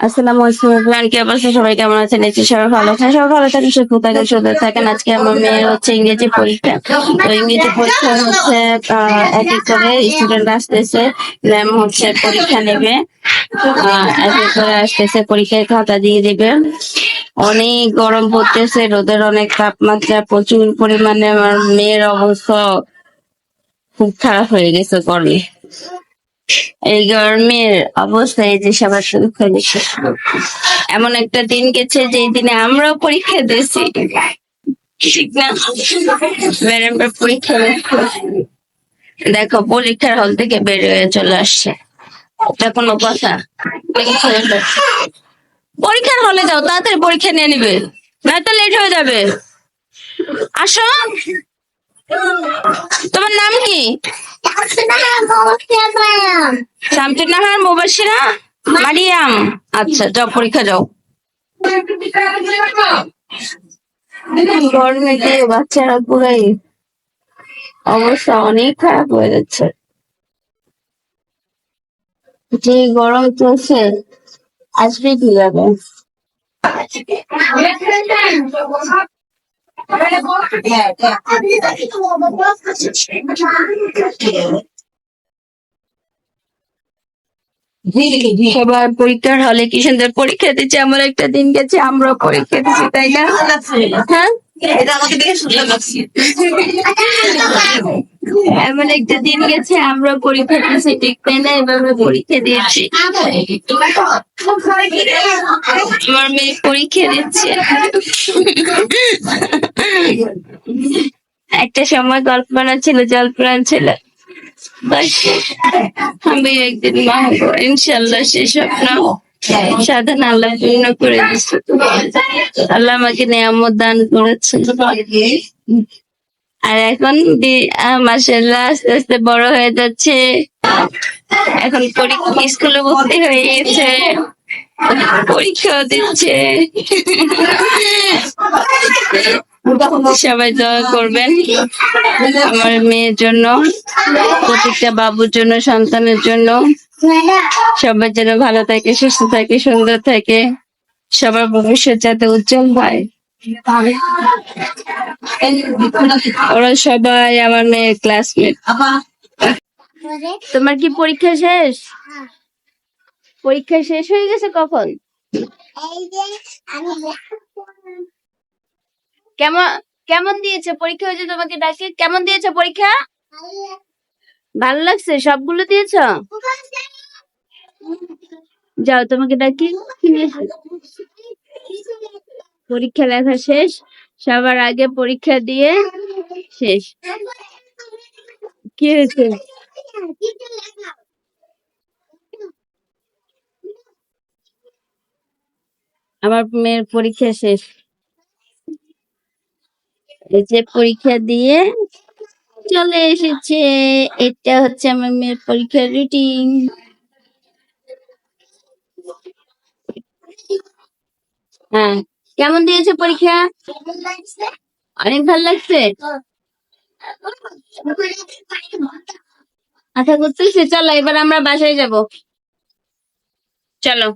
আসসালামু আলাইকুম কি অবস্থা? সবাই কেমন আছেন? নিশ্চয়ই সবাই ভালো আছেন, সবাই ভালো থাকেন, সুস্থ থাকেন, সুন্দর থাকেন। আজকে আমার মেয়ের হচ্ছে ইংরেজি পরীক্ষা। তো ইংরেজি পরীক্ষা হচ্ছে এক এক করে স্টুডেন্ট আসতেছে। ম্যাম হচ্ছে পরীক্ষা নেবে। এক এক করে আসতেছে, পরীক্ষায় খাতা দিয়ে দিবে। অনেক গরম পড়তেছে, রোদের অনেক তাপমাত্রা, প্রচুর পরিমাণে আমার মেয়ের অবস্থা খুব খারাপ হয়ে গেছে গরমে। এই গরমের অবস্থা এই যে সবার পরীক্ষা দিচ্ছে এমন একটা দিন গেছে যে দিনে আমরাও পরীক্ষা দিয়েছি। পরীক্ষা দেখো, পরীক্ষার হল থেকে বের হয়ে চলে আসছে। এটা কোনো কথা? পরীক্ষার হলে যাও, তাড়াতাড়ি পরীক্ষা নিয়ে নিবে। নয়তো লেট হয়ে যাবে। আসো। তোমার নাম কি? শামসুন্নাহার মুবাসিরা মারিয়াম। আচ্ছা যাও, পরীক্ষা যাও। গরমে দিয়ে বাচ্চারা পুরাই অবস্থা অনেক খারাপ হয়ে যাচ্ছে। যে গরম চলছে, আসবে কীভাবে? সবার পরীক্ষার হলে কি সুন্দর পরীক্ষা দিচ্ছে আমার একটা দিন গেছে আমরা পরীক্ষা দিচ্ছি, তাই না? হ্যাঁ? এমন একটা দিন গেছে আমরা পরীক্ষা দিচ্ছি, ঠিক তাই না? এভাবে পরীক্ষা দিয়েছি। আমার মেয়ে পরীক্ষা দিচ্ছে। একটা সময় কল্পনা ছিল জল্পনা ছিল। আমি একদিন মা ইনশাল্লাহ সে স্বপ্ন সাধন আল্লাহ পূর্ণ করে দিচ্ছে আল্লাহ আমাকে নিয়ামত দান করেছে। আর এখন মাসাল্লাহ আস্তে আস্তে বড় হয়ে যাচ্ছে। এখন পরীক্ষা, স্কুলে ভর্তি হয়ে গেছে। পরীক্ষাও দিচ্ছে। সবাই দোয়া করবেন আমার মেয়ের জন্য প্রত্যেকটা বাবুর জন্য সন্তানের জন্য। সবার যেন ভালো থাকে সুস্থ থাকে সুন্দর থাকে। সবার ভবিষ্যৎ যাতে উজ্জ্বল হয়। ওরা সবাই আমার মেয়ের ক্লাসমেট তোমার কি পরীক্ষা শেষ? পরীক্ষা শেষ হয়ে গেছে কখন? কেমন কেমন দিয়েছে পরীক্ষা হয়েছে তোমাকে ডাকে, কেমন দিয়েছে পরীক্ষা? ভালো লাগছে? সবগুলো দিয়েছ? যাও, তোমাকে ডাকি পরীক্ষা লেখা শেষ, সবার আগে পরীক্ষা দিয়ে শেষ। কি হয়েছে? আমার মেয়ের পরীক্ষা শেষ। এই যে পরীক্ষা দিয়ে চলে এসেছে। এটা হচ্ছে আমার মেয়ের পরীক্ষার রুটিন হ্যাঁ কেমন দিয়েছে পরীক্ষা? অনেক ভালো লাগছে? আশা করতেছি চলো এবার আমরা বাসায় যাব। চলো।